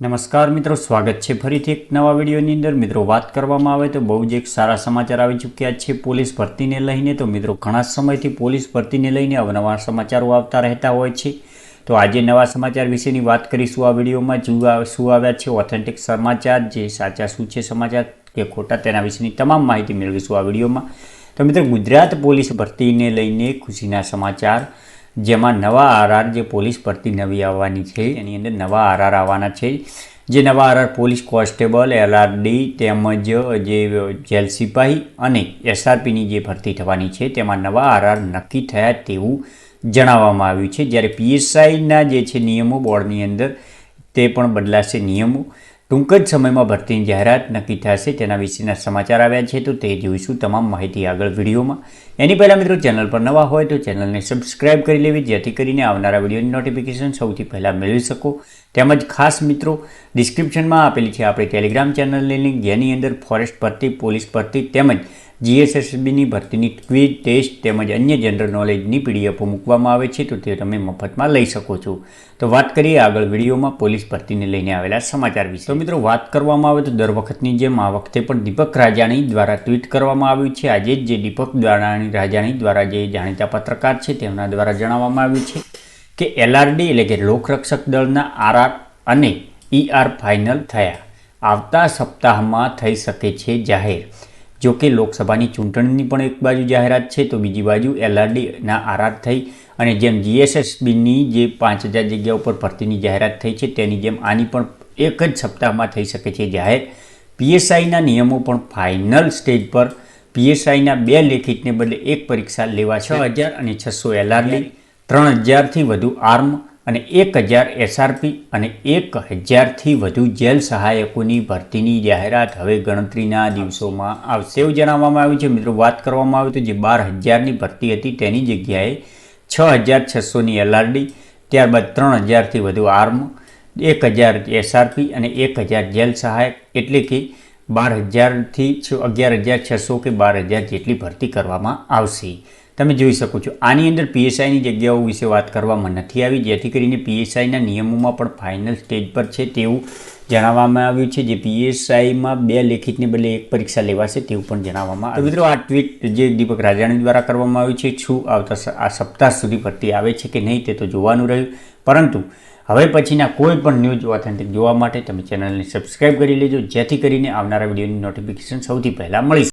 નમસ્કાર મિત્રો, સ્વાગત છે ફરીથી એક નવા વિડીયોની અંદર. મિત્રો, વાત કરવામાં આવે તો બહુ જ એક સારા સમાચાર આવી ચૂક્યા છે. પોલીસ ભરતીને લઈને તો મિત્રો, ઘણા સમયથી પોલીસ ભરતીને લઈને અવનવા સમાચારો આવતા રહેતા હોય છે. તો આજે નવા સમાચાર વિશેની વાત કરીશું. આ વિડીયોમાં શું આ- શું આવ્યા છે? ઓથેન્ટિક સમાચાર, જે સાચા શું છે સમાચાર કે ખોટા, તેના વિશેની તમામ માહિતી મેળવીશું આ વિડીયોમાં. તો મિત્રો, ગુજરાત પોલીસ ભરતીને લઈને ખુશીના સમાચાર. જેમાં નવા આરઆર જે પોલીસ ભરતી નવી આવવાની છે, એની અંદર નવા આરઆર આવવાના છે. જે નવા આરઆર પોલીસ કોન્સ્ટેબલ, એલઆરડી તેમજ જે જેલ સિપાહી અને એસઆરપીની જે ભરતી થવાની છે, તેમાં નવા આરઆર નક્કી થયા તેવું જણાવવામાં આવ્યું છે. જ્યારે પીએસઆઈના જે છે નિયમો બોર્ડની અંદર, તે પણ બદલાશે નિયમો. ટૂંક જ સમયમાં ભરતીની જાહેરાત નક્કી થશે. તેના વિશેના સમાચાર આવ્યા છે. તો તે જોઈશું તમામ માહિતી આગળ વિડીયોમાં. એની પહેલાં મિત્રો ચેનલ પર નવા હોય તો ચેનલને સબસ્ક્રાઇબ કરી લેવી, જેથી કરીને આવનારા વિડીયોની નોટિફિકેશન સૌથી પહેલાં મેળવી શકો. તેમજ ખાસ મિત્રો ડિસ્ક્રિપ્શનમાં આપેલી છે આપણી ટેલિગ્રામ ચેનલની લિંક જેની અંદર ફોરેસ્ટ ભરતી પોલીસ ભરતી તેમજ જીએસએસબીની ભરતીની ક્વિઝ, ટેસ્ટ તેમજ અન્ય જનરલ નોલેજની પીડીએફો મૂકવામાં આવે છે તો તે તમે મફતમાં લઈ શકો છો. તો વાત કરીએ આગળ વિડીયોમાં પોલીસ ભરતીને લઈને આવેલા સમાચાર વિશે. તો મિત્રો, વાત કરવામાં આવે તો દર વખતની જેમ આ વખતે પણ દીપક રાજાણી દ્વારા ટ્વીટ કરવામાં આવ્યું છે. આજે જ દીપક દ્વારાણી રાજાણી દ્વારા જે જાણીતા પત્રકાર છે તેમના દ્વારા જણાવવામાં આવ્યું છે કે એલઆરડી એટલે કે લોકરક્ષક દળના આરઆર અને ઈઆર ફાઇનલ થયા. આવતા સપ્તાહમાં થઈ શકે છે જાહેર. જો કે લોકસભાની ચૂંટણીની પણ એક બાજુ જાહેરાત છે તો બીજી બાજુ એલઆરડીના આરાત થઈ અને જેમ જીએસએસબીની જે પાંચ હજાર જગ્યા ઉપર ભરતીની જાહેરાત થઈ છે તેની જેમ આની પણ એક જ સપ્તાહમાં થઈ શકે છે જાહેર. પીએસઆઈના નિયમો પણ ફાઇનલ સ્ટેજ પર. પીએસઆઈના બે લેખિતને બદલે એક પરીક્ષા લેવા છ. હજાર અને છસો એલઆરડી. ત્રણ હજારથી વધુ આર્મ અને એક હજાર એસઆરપી અને એક હજારથી વધુ જેલ સહાયકોની ભરતીની જાહેરાત હવે ગણતરીના દિવસોમાં આવશે એવું જણાવવામાં આવ્યું છે. મિત્રો, વાત કરવામાં આવે તો જે બાર હજારની ભરતી હતી તેની જગ્યાએ છ હજાર છસોની એલઆરડી ત્યારબાદ ત્રણ હજારથી વધુ આર્મ એક હજાર એસઆરપી અને એક હજાર જેલ સહાયક. એટલે કે બાર હજારથી અગિયાર હજાર છસો કે બાર હજાર જેટલી ભરતી કરવામાં આવશે. તમે જોઈ શકો છો. આની અંદર પીએસઆઈની જગ્યાઓ વિશે વાત કરવામાં નથી આવી. જેથી કરીને પીએસઆઈના નિયમોમાં પણ ફાઇનલ સ્ટેજ પર છે તેવું જણાવવામાં આવ્યું છે. જે પીએસઆઈમાં બે લેખિતને બદલે એક પરીક્ષા લેવાશે તેવું પણ જણાવવામાં આવ્યું મિત્રો, આ ટ્વીટ જે દીપક રાજાણી દ્વારા કરવામાં આવ્યું છે, શું આવતા આ સપ્તાહ સુધી ભરતી આવે છે કે નહીં તે તો જોવાનું રહ્યું. પરંતુ હવે પછીના કોઈ પણ ન્યૂઝ ઓથેન્ટિક જોવા માટે તમે ચેનલને સબસ્ક્રાઇબ કરી લેજો. જેથી કરીને આવનારા વિડીયોની નોટિફિકેશન સૌથી પહેલાં મળી